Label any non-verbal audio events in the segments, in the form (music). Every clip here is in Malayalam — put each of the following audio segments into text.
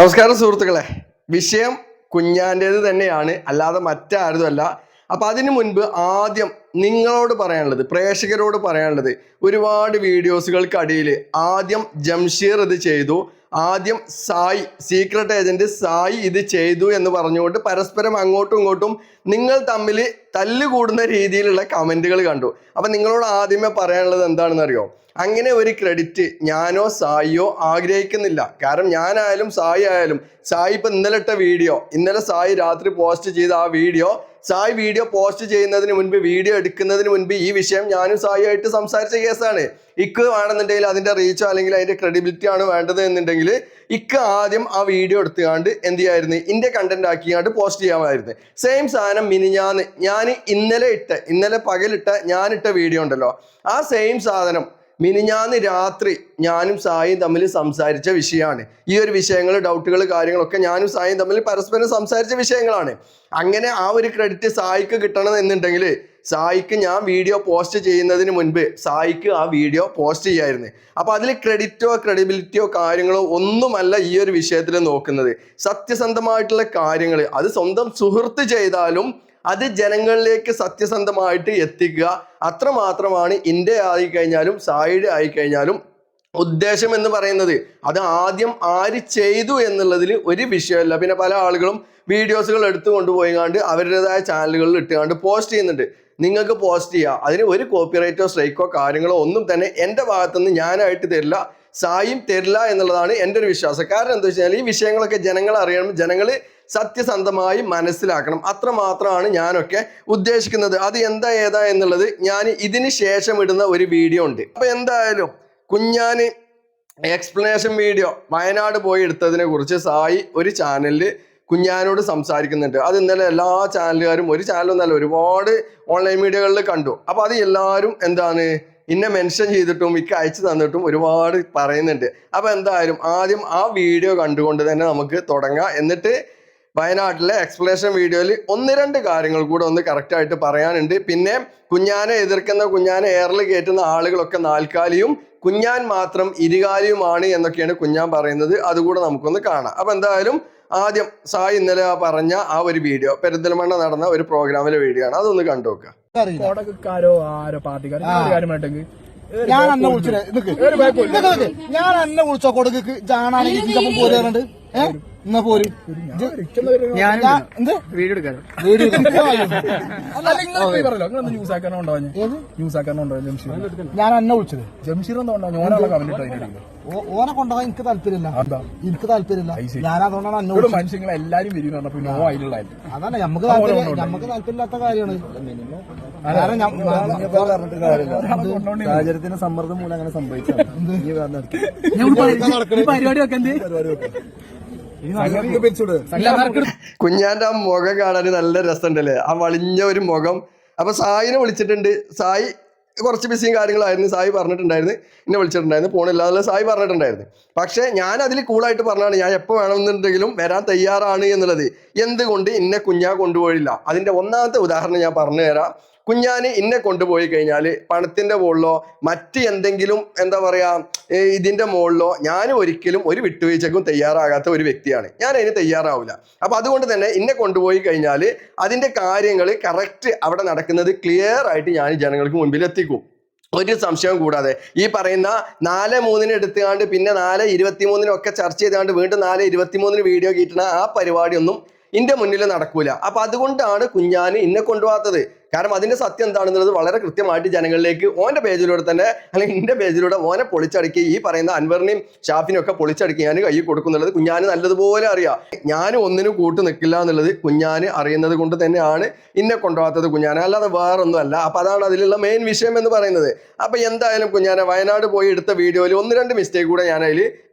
നമസ്കാരം സുഹൃത്തുക്കളെ. വിഷയം കുഞ്ഞാന്റേത് തന്നെയാണ്. അല്ലാതെ മറ്റാരുമല്ല. അപ്പൊ അതിനു മുൻപ് ആദ്യം നിങ്ങളോട് പറയാനുള്ളത് പ്രേക്ഷകരോട് പറയാനുള്ളത് ഒരുപാട് വീഡിയോസുകൾക്കടിയിൽ ആദ്യം ജംഷീർ ഇത് ചെയ്തു ആദ്യം സായി സീക്രട്ട് ഏജന്റ് സായി ഇത് ചെയ്തു എന്ന് പറഞ്ഞുകൊണ്ട് പരസ്പരം അങ്ങോട്ടും ഇങ്ങോട്ടും നിങ്ങൾ തമ്മിൽ തല്ലുകൂടുന്ന രീതിയിലുള്ള കമന്റുകൾ കണ്ടു. അപ്പം നിങ്ങളോട് ആദ്യമേ പറയാനുള്ളത് എന്താണെന്ന് അറിയോ? അങ്ങനെ ഒരു ക്രെഡിറ്റ് ഞാനോ സായിയോ ആഗ്രഹിക്കുന്നില്ല. കാരണം ഞാനായാലും സായി ആയാലും സായി ഇപ്പം ഇന്നലെ ഇട്ട വീഡിയോ ഇന്നലെ സായി രാത്രി പോസ്റ്റ് ചെയ്ത ആ വീഡിയോ സായി വീഡിയോ പോസ്റ്റ് ചെയ്യുന്നതിന് മുൻപ് വീഡിയോ എടുക്കുന്നതിന് മുൻപ് ഈ വിഷയം ഞാനും സായി ആയിട്ട് സംസാരിച്ച കേസാണ്. ഇക്ക് വേണമെന്നുണ്ടെങ്കിൽ അതിന്റെ റീച്ചോ അല്ലെങ്കിൽ അതിന്റെ ക്രെഡിബിലിറ്റി ആണ് വേണ്ടത് എന്നുണ്ടെങ്കിൽ ഇക്ക് ആദ്യം ആ വീഡിയോ എടുത്തുകൊണ്ട് എന്ത് ചെയ്യായിരുന്നു ഇന്റെ കണ്ടന്റ് ആക്കിയാണ്ട് പോസ്റ്റ് ചെയ്യാമായിരുന്നു. സെയിം സാധനം മിനിഞ്ഞാന്ന് ഞാൻ ഇന്നലെ ഇട്ട ഇന്നലെ പകലിട്ട ഞാനിട്ട വീഡിയോ ഉണ്ടല്ലോ. ആ സെയിം സാധനം മിനിഞ്ഞാന്ന് രാത്രി ഞാനും സായും തമ്മിൽ സംസാരിച്ച വിഷയമാണ്. ഈ ഒരു വിഷയങ്ങൾ ഡൗട്ടുകൾ കാര്യങ്ങളൊക്കെ ഞാനും സായും തമ്മിൽ പരസ്പരം സംസാരിച്ച വിഷയങ്ങളാണ്. അങ്ങനെ ആ ഒരു ക്രെഡിറ്റ് സായിക്ക് കിട്ടണം എന്നുണ്ടെങ്കിൽ സായിക്ക് ഞാൻ വീഡിയോ പോസ്റ്റ് ചെയ്യുന്നതിന് മുൻപ് സായിക്ക് ആ വീഡിയോ പോസ്റ്റ് ചെയ്യായിരുന്നു. അപ്പൊ അതിൽ ക്രെഡിറ്റോ ക്രെഡിബിലിറ്റിയോ കാര്യങ്ങളോ ഒന്നുമല്ല ഈ ഒരു വിഷയത്തിൽ നോക്കുന്നത്. സത്യസന്ധമായിട്ടുള്ള കാര്യങ്ങൾ. അത് സ്വന്തം സുഹൃത്ത് ചെയ്താലും അത് ജനങ്ങളിലേക്ക് സത്യസന്ധമായിട്ട് എത്തിക്കുക. അത്രമാത്രമാണ് ഇന്ത്യ ആയിക്കഴിഞ്ഞാലും സായിഡ് ആയിക്കഴിഞ്ഞാലും ഉദ്ദേശം എന്ന് പറയുന്നത്. അത് ആദ്യം ആര് ചെയ്തു എന്നുള്ളതിൽ ഒരു വിഷയമല്ല. പിന്നെ പല ആളുകളും വീഡിയോസുകൾ എടുത്തു കൊണ്ടുപോയിങ്ങാണ്ട് അവരുടേതായ ചാനലുകളിൽ ഇട്ടുകൊണ്ട് പോസ്റ്റ് ചെയ്യുന്നുണ്ട്. നിങ്ങൾക്ക് പോസ്റ്റ് ചെയ്യുക അതിന് ഒരു കോപ്പിറൈറ്റോ സ്ട്രൈക്കോ കാര്യങ്ങളോ ഒന്നും തന്നെ എന്റെ ഭാഗത്തുനിന്ന് ഞാനായിട്ട് തരില്ല. സായും തരില്ല എന്നുള്ളതാണ് എന്റെ ഒരു വിശ്വാസം. കാരണം എന്താ വെച്ചാൽ ഈ വിഷയങ്ങളൊക്കെ ജനങ്ങൾ അറിയണം. ജനങ്ങൾ സത്യസന്ധമായി മനസ്സിലാക്കണം. അത്രമാത്രമാണ് ഞാനൊക്കെ ഉദ്ദേശിക്കുന്നത്. അത് എന്താ ഏതാ എന്നുള്ളത് ഞാൻ ഇതിന് ശേഷം ഇടുന്ന ഒരു വീഡിയോ ഉണ്ട്. അപ്പൊ എന്തായാലും കുഞ്ഞാന് എക്സ്പ്ലനേഷൻ വീഡിയോ വയനാട് പോയി എടുത്തതിനെ കുറിച്ച് സായി ഒരു ചാനലിൽ കുഞ്ഞാനോട് സംസാരിക്കുന്നുണ്ട്. അത് ഇന്നലെ എല്ലാ ചാനലുകാരും ഒരു ചാനലൊന്നല്ല ഒരുപാട് ഓൺലൈൻ മീഡിയകളിൽ കണ്ടു. അപ്പൊ അത് എല്ലാവരും എന്താണ് ഇന്നെ മെൻഷൻ ചെയ്തിട്ടും ഇക്ക് അയച്ചു തന്നിട്ടും ഒരുപാട് പറയുന്നുണ്ട്. അപ്പൊ എന്തായാലും ആദ്യം ആ വീഡിയോ കണ്ടുകൊണ്ട് തന്നെ നമുക്ക് തുടങ്ങാം. എന്നിട്ട് വയനാട്ടിലെ എക്സ്പ്ലനേഷൻ വീഡിയോയിൽ ഒന്ന് രണ്ട് കാര്യങ്ങൾ കൂടെ ഒന്ന് കറക്റ്റ് ആയിട്ട് പറയാനുണ്ട്. പിന്നെ കുഞ്ഞാനെ എതിർക്കുന്ന കുഞ്ഞാനെ എയറിൽ കയറ്റുന്ന ആളുകളൊക്കെ നാൽക്കാലിയും കുഞ്ഞാൻ മാത്രം ഇരുകാലിയുമാണ് എന്നൊക്കെയാണ് കുഞ്ഞാൻ പറയുന്നത്. അതുകൂടെ നമുക്കൊന്ന് കാണാം. അപ്പൊ എന്തായാലും ആദ്യം സായി ഇന്നലെ ആ പറഞ്ഞ ആ ഒരു വീഡിയോ പെരുന്തൽമണ്ണ നടന്ന ഒരു പ്രോഗ്രാമിലെ വീഡിയോ ആണ്. അതൊന്ന് കണ്ടു നോക്കുക ഞാൻ അന്നെ. ഞാൻ അന്നെ വിളിച്ചോ? കൊടുക്ക് ജാനാണെങ്കിൽ ഇതൊപ്പം ഏഹ് എന്നാ പോര്? ഞാൻ ഞാൻ- എന്ത്? വീഡിയോ എടുക്കാനോ വീഡിയോ (laughs) അല്ല നിങ്ങൾ പോയി നിങ്ങൾ ന്യൂസ് ആക്കാനുണ്ടോ ന്യൂസ് ആക്കാനുണ്ടോ ജംഷീർ. ഞാൻ അന്നെ വിളിച്ചത്. ജംഷീർ എന്താ ഉണ്ടാവും ഞാനുള്ള കമന്റ് ഇട്ടോ ഓനെ കൊണ്ടുപോകാൻ എനിക്ക് താല്പര്യമില്ല. എന്താ എനിക്ക് താല്പര്യമില്ല. ഞാൻ അതുകൊണ്ടാണ് അന്നെ ഇവിടെ മനുഷ്യങ്ങളെ എല്ലാരും വരും അതാണ് നമുക്ക് താല്പര്യം നമുക്ക് താല്പര്യമില്ലാത്ത കാര്യമാണ്. കാരണം ഞാൻ- സാഹചര്യത്തിന് സമ്മർദ്ദം മൂലം അങ്ങനെ സംഭവിച്ചു പരിപാടി നടത്തി പരിപാടി പിരിച്ചുവിട് കുഞ്ഞാന്റെ ആ മുഖം കാണാൻ നല്ല രസമുണ്ടല്ലേ? ആ വളിഞ്ഞ ഒരു മുഖം. അപ്പൊ സായിനെ വിളിച്ചിട്ടുണ്ട്. സായി കുറച്ച് ബിസിയും കാര്യങ്ങളായിരുന്നു. സായി പറഞ്ഞിട്ടുണ്ടായിരുന്നു. എന്നെ വിളിച്ചിട്ടുണ്ടായിരുന്നു. പോണില്ല. എന്നുള്ള സായി പറഞ്ഞിട്ടുണ്ടായിരുന്നു. പക്ഷെ ഞാൻ അതിൽ കൂളായിട്ട് പറഞ്ഞാണ് ഞാൻ എപ്പോൾ വേണമെന്നുണ്ടെങ്കിലും വരാൻ തയ്യാറാണ് എന്നുള്ളത്. എന്തുകൊണ്ട് ഇന്നെ കുഞ്ഞാ കൊണ്ടുപോയില്ല? അതിന്റെ ഒന്നാമത്തെ ഉദാഹരണം ഞാൻ പറഞ്ഞു തരാം. കുഞ്ഞാന് ഇന്നെ കൊണ്ടുപോയി കഴിഞ്ഞാൽ പണത്തിന്റെ മുകളിലോ മറ്റ് എന്തെങ്കിലും എന്താ പറയാ ഇതിന്റെ മുകളിലോ ഞാൻ ഒരിക്കലും ഒരു വിട്ടുവീഴ്ചക്കും തയ്യാറാകാത്ത ഒരു വ്യക്തിയാണ്. ഞാൻ അതിന് തയ്യാറാവില്ല. അപ്പൊ അതുകൊണ്ട് തന്നെ ഇന്നെ കൊണ്ടുപോയി കഴിഞ്ഞാൽ അതിന്റെ കാര്യങ്ങൾ കറക്റ്റ് അവിടെ നടക്കുന്നത് ക്ലിയർ ആയിട്ട് ഞാൻ ജനങ്ങൾക്ക് മുൻപിൽ എത്തിക്കും. ഒരു സംശയം കൂടാതെ ഈ പറയുന്ന നാല് മൂന്നിന് എടുത്തുകൊണ്ട് പിന്നെ നാല് ഇരുപത്തി മൂന്നിനൊക്കെ ചർച്ച ചെയ്തുകൊണ്ട് വീണ്ടും നാല് ഇരുപത്തി മൂന്നിന് വീഡിയോ കീട്ടണ ആ പരിപാടിയൊന്നും ഇന്റെ മുന്നിൽ നടക്കൂല. അപ്പൊ അതുകൊണ്ടാണ് കുഞ്ഞാന് ഇന്നെ കൊണ്ടുപോകാത്തത്. കാരണം അതിന്റെ സത്യം എന്താണെന്നുള്ളത് വളരെ കൃത്യമായിട്ട് ജനങ്ങളിലേക്ക് ഓന്റെ പേജിലൂടെ തന്നെ അല്ലെങ്കിൽ ഇന്റെ പേജിലൂടെ ഓനെ പൊളിച്ചടക്കി ഈ പറയുന്ന അൻവറിനെയും ഷാഫിനെയും ഒക്കെ പൊളിച്ചടക്കി ഞാൻ കൈ കൊടുക്കുന്നുള്ളത് കുഞ്ഞാന് നല്ലതുപോലെ അറിയാം. ഞാൻ ഒന്നിനും കൂട്ട് നിൽക്കില്ല എന്നുള്ളത് കുഞ്ഞാന് അറിയുന്നത് കൊണ്ട് തന്നെയാണ് ഇന്നെ കൊണ്ടുപോകാത്തത് കുഞ്ഞാന്. അല്ലാതെ വേറൊന്നും അല്ല അപ്പൊ അതാണ് അതിലുള്ള മെയിൻ വിഷയം എന്ന് പറയുന്നത്. അപ്പൊ എന്തായാലും കുഞ്ഞാനെ വയനാട് പോയി എടുത്ത വീഡിയോയിൽ ഒന്ന് രണ്ട് മിസ്റ്റേക്ക് കൂടെ ഞാൻ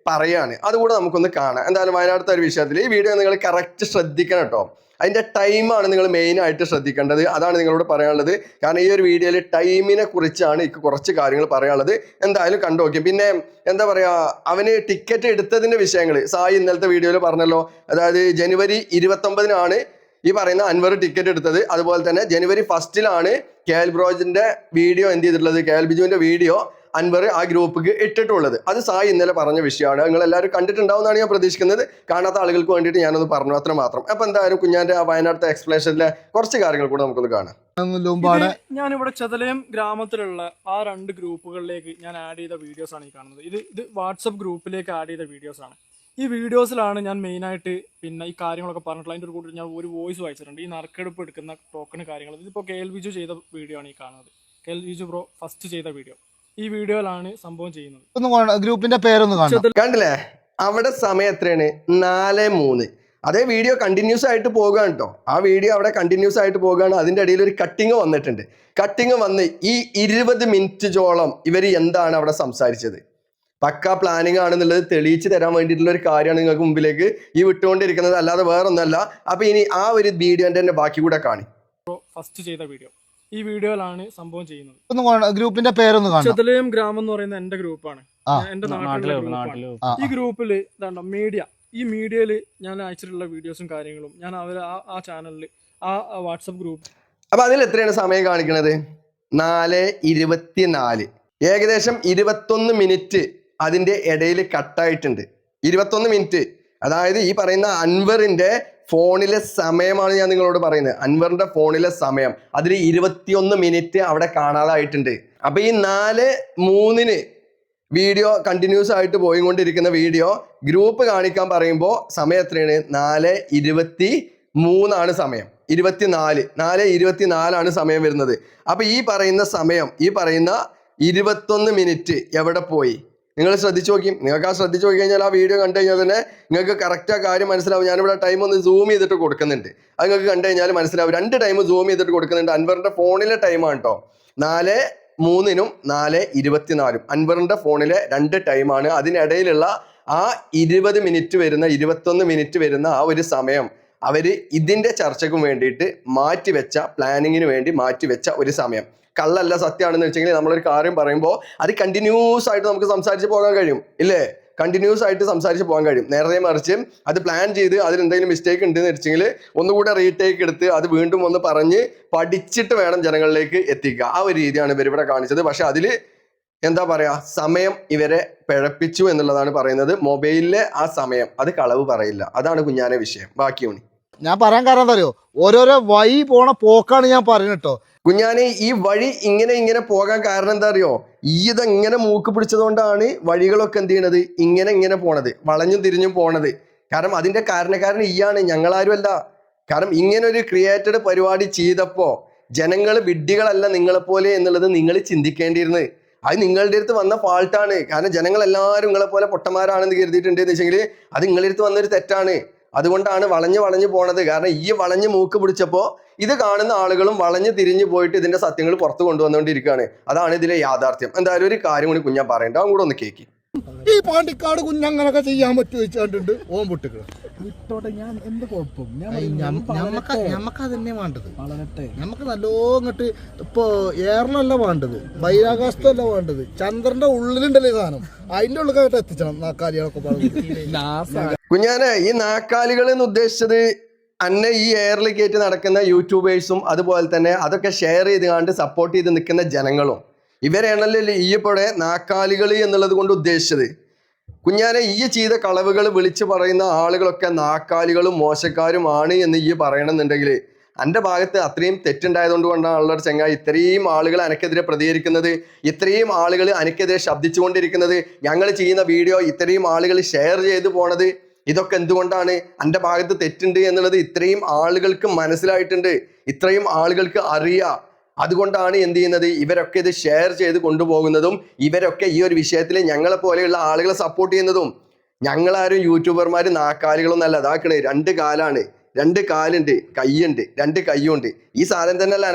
പറയാണ് അതുകൂടെ നമുക്കൊന്ന് കാണാം. എന്തായാലും വയനാടത്തെ ഒരു വിഷയത്തിൽ ഈ വീഡിയോ നിങ്ങൾ കറക്റ്റ് ശ്രദ്ധിക്കണം കേട്ടോ. അതിന്റെ ടൈമാണ് നിങ്ങൾ മെയിനായിട്ട് ശ്രദ്ധിക്കേണ്ടത്. അതാണ് നിങ്ങളോട് പറയാനുള്ളത്. കാരണം ഈ ഒരു വീഡിയോയിൽ ടൈമിനെ കുറിച്ചാണ് എനിക്ക് കുറച്ച് കാര്യങ്ങൾ പറയാനുള്ളത്. എന്തായാലും കണ്ടു നോക്കി പിന്നെ എന്താ പറയുക അവന് ടിക്കറ്റ് എടുത്തതിന്റെ വിഷയങ്ങൾ സായി ഇന്നലത്തെ വീഡിയോയിൽ പറഞ്ഞല്ലോ. അതായത് ജനുവരി ഇരുപത്തൊമ്പതിനാണ് ഈ പറയുന്ന അൻവർ ടിക്കറ്റ് എടുത്തത്. അതുപോലെ തന്നെ ജനുവരി ഫസ്റ്റിലാണ് കെ എൽ ബ്രോജിന്റെ വീഡിയോ എന്ത് ചെയ്തിട്ടുള്ളത്? കെ എൽ ബിജുവിന്റെ വീഡിയോ അൻവർ ആ ഗ്രൂപ്പിക്ക് ഇട്ടിട്ടുള്ളത്. അത് സായി ഇന്നലെ പറഞ്ഞ വിഷയമാണ്. നിങ്ങൾ എല്ലാവരും കണ്ടിട്ടുണ്ടാവുമെന്നാണ് ഞാൻ പ്രതീക്ഷിക്കുന്നത്. കാണാത്ത ആളുകൾക്ക് വേണ്ടിയിട്ട് ഞാനൊന്ന് പറഞ്ഞു. അത്ര മാത്രം. അപ്പൊ എന്തായാലും കുഞ്ഞാന്റെ ആ വയനാട്ടിലെ എക്സ്പ്ലനേഷനിലെ കുറച്ച് കാര്യങ്ങൾ കൂടെ നമുക്കൊന്ന് കാണാം. ഞാൻ ഞാനിവിടെ ചതലയം ഗ്രാമത്തിലുള്ള ആ രണ്ട് ഗ്രൂപ്പുകളിലേക്ക് ഞാൻ ആഡ് ചെയ്ത വീഡിയോസ് ആണ് ഈ കാണുന്നത്. ഇത് ഇത് വാട്സപ്പ് ഗ്രൂപ്പിലേക്ക് ആഡ് ചെയ്ത വീഡിയോസ് ആണ്. ഈ വീഡിയോസിലാണ് ഞാൻ മെയിനായിട്ട് പിന്നെ ഈ കാര്യങ്ങളൊക്കെ പറഞ്ഞിട്ടുള്ള അതിന്റെ ഒരു കൂടി ഞാൻ ഒരു വോയിസ് വായിച്ചിട്ടുണ്ട്. ഈ നറുക്കെടുപ്പ് എടുക്കുന്ന ടോക്കൺ കാര്യങ്ങൾ. ഇതിപ്പോൾ കെ എൽ ബിജു ചെയ്ത വീഡിയോ ആണ് ഈ കാണുന്നത്. K L Biju bro first ചെയ്ത വീഡിയോ ഈ വീഡിയോയിലാണ് സംഭവം ചെയ്യുന്നത്. ഒന്ന്. ഗ്രൂപ്പിന്റെ പേരൊന്ന് കാണണം കണ്ടില്ലേ? അവിടെ സമയം എത്രയാണ്? നാല് മൂന്ന്. അതേ വീഡിയോ കണ്ടിന്യൂസ് ആയിട്ട് പോകുകയാണ് കേട്ടോ ആ വീഡിയോ അവിടെ കണ്ടിന്യൂസ് ആയിട്ട് പോകുകയാണ് അതിന്റെ ഇടയിൽ ഒരു കട്ടിങ് വന്നിട്ടുണ്ട്. കട്ടിങ് വന്ന് ഈ ഇരുപത് മിനിറ്റോളം ഇവർ എന്താണ് അവിടെ സംസാരിച്ചത്? പക്ക പ്ലാനിങ് ആണെന്നുള്ളത് തെളിയിച്ച് തരാൻ വേണ്ടിയിട്ടുള്ള ഒരു കാര്യമാണ് നിങ്ങൾക്ക് മുമ്പിലേക്ക് ഈ വിട്ടുകൊണ്ടിരിക്കുന്നത്. അല്ലാതെ വേറൊന്നല്ല അപ്പൊ ഇനി ആ ഒരു വീഡിയോന്റെ തന്നെ ബാക്കി കൂടെ കാണി. ഫസ്റ്റ് ചെയ്ത വീഡിയോ ഈ വീഡിയോയിലാണ് സംഭവം ചെയ്യുന്നത്. ഗ്രൂപ്പിന്റെ പേരൊന്ന് കാണണം ചതലയം ഗ്രാമം എന്ന് പറയുന്ന എന്റെ ഗ്രൂപ്പാണ്. എന്റെ നാട്ടിലെ ഗ്രൂപ്പാണ്. ഈ ഗ്രൂപ്പിൽ ഇതാണ്ടോ മീഡിയ. ഈ മീഡിയയിൽ ഞാൻ അയച്ചിട്ടുള്ള വീഡിയോസും കാര്യങ്ങളും ഞാൻ അവർ ആ ചാനലിൽ ചാനലിൽ ആ വാട്സപ്പ് ഗ്രൂപ്പ് അപ്പൊ അതിൽ എത്രയാണ് സമയം കാണിക്കുന്നത് നാല് ഇരുപത്തിനാല്. ഏകദേശം ഇരുപത്തൊന്ന് മിനിറ്റ് അതിന്റെ ഇടയിൽ കട്ടായിട്ടുണ്ട് ഇരുപത്തൊന്ന് മിനിറ്റ്. അതായത് ഈ പറയുന്ന അൻവറിന്റെ ഫോണിലെ സമയമാണ് ഞാൻ നിങ്ങളോട് പറയുന്നത്. അൻവറിന്റെ ഫോണിലെ സമയം. അതിൽ ഇരുപത്തിയൊന്ന് മിനിറ്റ് അവിടെ കാണാതായിട്ടുണ്ട്. അപ്പൊ ഈ നാല് മൂന്നിന് വീഡിയോ കണ്ടിന്യൂസ് ആയിട്ട് പോയിക്കൊണ്ടിരിക്കുന്ന വീഡിയോ ഗ്രൂപ്പ് കാണിക്കാൻ പറയുമ്പോൾ സമയം എത്രയാണ്? നാല് ഇരുപത്തി മൂന്നാണ് സമയം. ഇരുപത്തിനാല്. നാല് ഇരുപത്തിനാലാണ് സമയം വരുന്നത്. അപ്പൊ ഈ പറയുന്ന സമയം ഈ പറയുന്ന ഇരുപത്തൊന്ന് മിനിറ്റ് എവിടെ പോയി? നിങ്ങൾ ശ്രദ്ധിച്ചു നോക്കി. നിങ്ങൾക്ക് ആ ശ്രദ്ധിച്ചു നോക്കി കഴിഞ്ഞാൽ ആ വീഡിയോ കണ്ടു കഴിഞ്ഞാൽ തന്നെ നിങ്ങൾക്ക് കറക്റ്റ് ആ കാര്യം മനസ്സിലാവും. ഞാനിവിടെ ടൈം ഒന്ന് സൂം ചെയ്തിട്ട് കൊടുക്കുന്നുണ്ട്. അത് നിങ്ങൾക്ക് കണ്ടു കഴിഞ്ഞാൽ മനസ്സിലാവും. രണ്ട് ടൈം സൂം ചെയ്തിട്ട് കൊടുക്കുന്നുണ്ട്. അൻവറിന്റെ ഫോണിലെ ടൈമാണ് കേട്ടോ നാല് മൂന്നിനും നാല് ഇരുപത്തിനാലും. അൻവറിന്റെ ഫോണിലെ രണ്ട് ടൈമാണ് അതിനിടയിലുള്ള ആ ഇരുപത് മിനിറ്റ് വരുന്ന ഇരുപത്തൊന്ന് മിനിറ്റ് വരുന്ന ആ ഒരു സമയം അവർ ഇതിന്റെ ചർച്ചയ്ക്കും വേണ്ടിയിട്ട് മാറ്റിവെച്ച പ്ലാനിങ്ങിന് വേണ്ടി മാറ്റിവെച്ച ഒരു സമയം. കള്ളല്ല സത്യമാണെന്ന് വെച്ചെങ്കിൽ നമ്മളൊരു കാര്യം പറയുമ്പോൾ അത് കണ്ടിന്യൂസ് ആയിട്ട് നമുക്ക് സംസാരിച്ച് പോകാൻ കഴിയും. ഇല്ലേ? കണ്ടിന്യൂസ് ആയിട്ട് സംസാരിച്ച് പോകാൻ കഴിയും. നേരത്തെ മറിച്ച് അത് പ്ലാൻ ചെയ്ത് അതിൽ എന്തെങ്കിലും മിസ്റ്റേക്ക് ഉണ്ടെന്ന് വെച്ചെങ്കിൽ ഒന്നുകൂടെ റീടേക്ക് എടുത്ത് അത് വീണ്ടും ഒന്ന് പറഞ്ഞ് പഠിച്ചിട്ട് വേണം ജനങ്ങളിലേക്ക് എത്തിക്കുക. ആ ഒരു രീതിയാണ് ഇവർ ഇവിടെ കാണിച്ചത്. പക്ഷെ അതിൽ എന്താ പറയുക സമയം ഇവരെ പിഴപ്പിച്ചു എന്നുള്ളതാണ് പറയുന്നത്. മൊബൈലിലെ ആ സമയം. അത് കളവ് പറയില്ല. അതാണ് കുഞ്ഞാനെ വിഷയം. ബാക്കി ഊണി. ഞാൻ പറയാൻ കാരണം എന്താ അറിയോ? ഓരോരോ വഴി പോണ പോക്കാണ് ഞാൻ പറയുന്നത് കേട്ടോ. കുഞ്ഞാനെ ഈ വഴി ഇങ്ങനെ ഇങ്ങനെ പോകാൻ കാരണം എന്താ അറിയോ? ഈ ഇത് ഇങ്ങനെ മൂക്ക് പിടിച്ചതുകൊണ്ടാണ് വഴികളൊക്കെ എന്ത് ചെയ്യണത്? ഇങ്ങനെ ഇങ്ങനെ പോണത്. വളഞ്ഞും തിരിഞ്ഞും പോണത്. കാരണം അതിന്റെ കാരണക്കാരൻ ഈയാണ് ഞങ്ങളാരുമല്ല. കാരണം ഇങ്ങനെ ഒരു ക്രിയേറ്റഡ് പരിപാടി ചെയ്തപ്പോ ജനങ്ങൾ വിഡ്ഢികളല്ല നിങ്ങളെപ്പോലെ എന്നുള്ളത് നിങ്ങൾ ചിന്തിക്കേണ്ടിയിരുന്നത് അത് നിങ്ങളുടെ അടുത്ത് വന്ന ഫാൾട്ടാണ് കാരണം ജനങ്ങൾ എല്ലാവരും നിങ്ങളെ പോലെ പൊട്ടന്മാരാണെന്ന് കരുതിയിട്ടുണ്ട് എന്ന് വെച്ചെങ്കിൽ അത് നിങ്ങളുടെ അടുത്ത് വന്നൊരു തെറ്റാണ്. അതുകൊണ്ടാണ് വളഞ്ഞു വളഞ്ഞു പോണത്. കാരണം ഈ വളഞ്ഞ് മൂക്ക് പിടിച്ചപ്പോൾ ഇത് കാണുന്ന ആളുകളും വളഞ്ഞു തിരിഞ്ഞു പോയിട്ട് ഇതിന്റെ സത്യങ്ങൾ പുറത്തു കൊണ്ടുവന്നുകൊണ്ടിരിക്കുകയാണ്. അതാണ് ഇതിലെ യാഥാർത്ഥ്യം. എന്തായാലും ഒരു കാര്യം കൂടി കുഞ്ഞാൻ പറയണ്ട. അതും കൂടെ ഒന്ന് കേക്ക്. ഈ പാണ്ടിക്കാട് കുഞ്ഞങ്ങനൊക്കെ ചെയ്യാൻ പറ്റുമോ വെച്ചാണ്ട് ഓൻ പൊട്ടിക്കണം. വിട്ടോട്ടെ ഞാൻ എന്ത് കുഴപ്പം? ഞാൻ പറയുന്നത് ഞമ്മക്ക് അതന്നെ വേണ്ടത്. വളരട്ടെ നമുക്ക് നല്ലോ ഇങ്ങോട്ട് ഇപ്പൊ എയറിലല്ല വേണ്ടത് ബഹിരാകാശത്തല്ല വേണ്ടത് ചന്ദ്രന്റെ ഉള്ളിലുണ്ടല്ലേ സാധനം. അതിന്റെ ഉള്ളിലായിട്ട് എത്തിച്ചണം നാക്കാലികളൊക്കെ പറഞ്ഞു കുഞ്ഞാനെ ഈ നാക്കാലികൾ എന്ന് ഉദ്ദേശിച്ചത് അന്നെ ഈ എയറിൽ കയറ്റി നടക്കുന്ന യൂട്യൂബേഴ്സും അതുപോലെ തന്നെ അതൊക്കെ ഷെയർ ചെയ്ത് കണ്ട് സപ്പോർട്ട് ചെയ്ത് നിൽക്കുന്ന ജനങ്ങളും. ഇവരാണല്ലോ ഈയപ്പോടെ നാക്കാലികളി എന്നുള്ളത് കൊണ്ട് ഉദ്ദേശിച്ചത്. കുഞ്ഞാനെ ഈ ചെയ്ത കളവുകൾ വിളിച്ചു പറയുന്ന ആളുകളൊക്കെ നാക്കാലികളും മോശക്കാരുമാണ് എന്ന് ഈ പറയണമെന്നുണ്ടെങ്കിൽ എന്റെ ഭാഗത്ത് അത്രയും തെറ്റുണ്ടായതുകൊണ്ട് കൊണ്ടാണല്ലോ ഒരു ചങ്ങായി ഇത്രയും ആളുകൾ അനക്കെതിരെ പ്രതികരിക്കുന്നത് ഇത്രയും ആളുകൾ അനക്കെതിരെ ശബ്ദിച്ചുകൊണ്ടിരിക്കുന്നത് ഞങ്ങൾ ചെയ്യുന്ന വീഡിയോ ഇത്രയും ആളുകൾ ഷെയർ ചെയ്തു പോണത് ഇതൊക്കെ എന്തുകൊണ്ടാണ്? എന്റെ ഭാഗത്ത് തെറ്റുണ്ട് എന്നുള്ളത് ഇത്രയും ആളുകൾക്ക് മനസ്സിലായിട്ടുണ്ട്. ഇത്രയും ആളുകൾക്ക് അറിയാം. അതുകൊണ്ടാണ് എന്ത് ചെയ്യുന്നത്? ഇവരൊക്കെ ഇത് ഷെയർ ചെയ്ത് കൊണ്ടുപോകുന്നതും ഇവരൊക്കെ ഈ ഒരു വിഷയത്തിൽ ഞങ്ങളെ പോലെയുള്ള ആളുകളെ സപ്പോർട്ട് ചെയ്യുന്നതും ഞങ്ങളാരും യൂട്യൂബർമാർ നാക്കാലികളൊന്നും അല്ല. അതാക്കണേ രണ്ട് കാലാണ്. രണ്ട് കാലുണ്ട് കൈയുണ്ട് രണ്ട് കൈയുണ്ട്. ഈ സാധനം തന്നെ അല്ല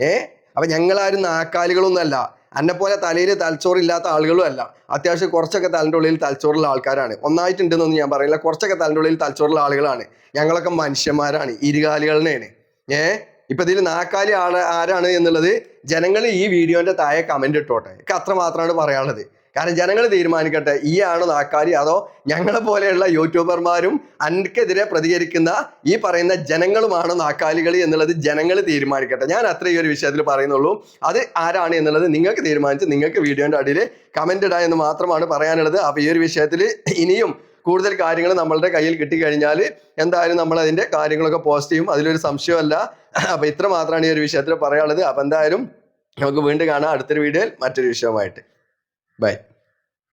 ഏ? അപ്പൊ ഞങ്ങളാരും നാക്കാലികളൊന്നും അല്ല. എന്നെ പോലെ തലയിൽ തലച്ചോറില്ലാത്ത ആളുകളും അല്ല. അത്യാവശ്യം കുറച്ചൊക്കെ തലന്റെ ഉള്ളിൽ തലച്ചോറുള്ള ആൾക്കാരാണ്. ഒന്നായിട്ടുണ്ടെന്നൊന്നും ഞാൻ പറയില്ല കുറച്ചൊക്കെ തലന്റെ ഉള്ളിൽ തലച്ചോറുള്ള ആളുകളാണ്. ഞങ്ങളൊക്കെ മനുഷ്യന്മാരാണ് ഇരുകാലികളെയാണ് ഏ? ഇപ്പൊ ഇതിൽ നാക്കാലി ആൾ ആരാണ് എന്നുള്ളത് ജനങ്ങൾ ഈ വീഡിയോന്റെ താഴെ കമന്റ് ഇട്ടോട്ടെ. എനിക്ക് അത്ര മാത്രമാണ് പറയാനുള്ളത്. കാരണം ജനങ്ങൾ തീരുമാനിക്കട്ടെ ഈ ആണോ നാക്കാലി അതോ ഞങ്ങളെ പോലെയുള്ള യൂട്യൂബർമാരും അൻക്കെതിരെ പ്രതികരിക്കുന്ന ഈ പറയുന്ന ജനങ്ങളുമാണ് നാക്കാലികൾ എന്നുള്ളത് ജനങ്ങൾ തീരുമാനിക്കട്ടെ. ഞാൻ അത്ര ഈ ഒരു വിഷയത്തിൽ പറയുന്നുള്ളൂ. അത് ആരാണ് എന്നുള്ളത് നിങ്ങൾക്ക് തീരുമാനിച്ച് നിങ്ങൾക്ക് വീഡിയോന്റെ അടിയിൽ കമന്റ് ഇടാ എന്ന് മാത്രമാണ് പറയാനുള്ളത്. അപ്പൊ ഈ ഒരു വിഷയത്തിൽ ഇനിയും കൂടുതൽ കാര്യങ്ങൾ നമ്മളുടെ കയ്യിൽ കിട്ടിക്കഴിഞ്ഞാൽ എന്തായാലും നമ്മൾ അതിന്റെ കാര്യങ്ങളൊക്കെ പോസ്റ്റ് ചെയ്യും. അതിലൊരു സംശയമല്ല. അപ്പൊ ഇത്ര മാത്രമാണ് ഈ ഒരു വിഷയത്തിൽ പറയാനുള്ളത്. അപ്പൊ എന്തായാലും നമുക്ക് വീണ്ടും കാണാം അടുത്തൊരു വീഡിയോയിൽ മറ്റൊരു വിഷയവുമായിട്ട്. ബൈ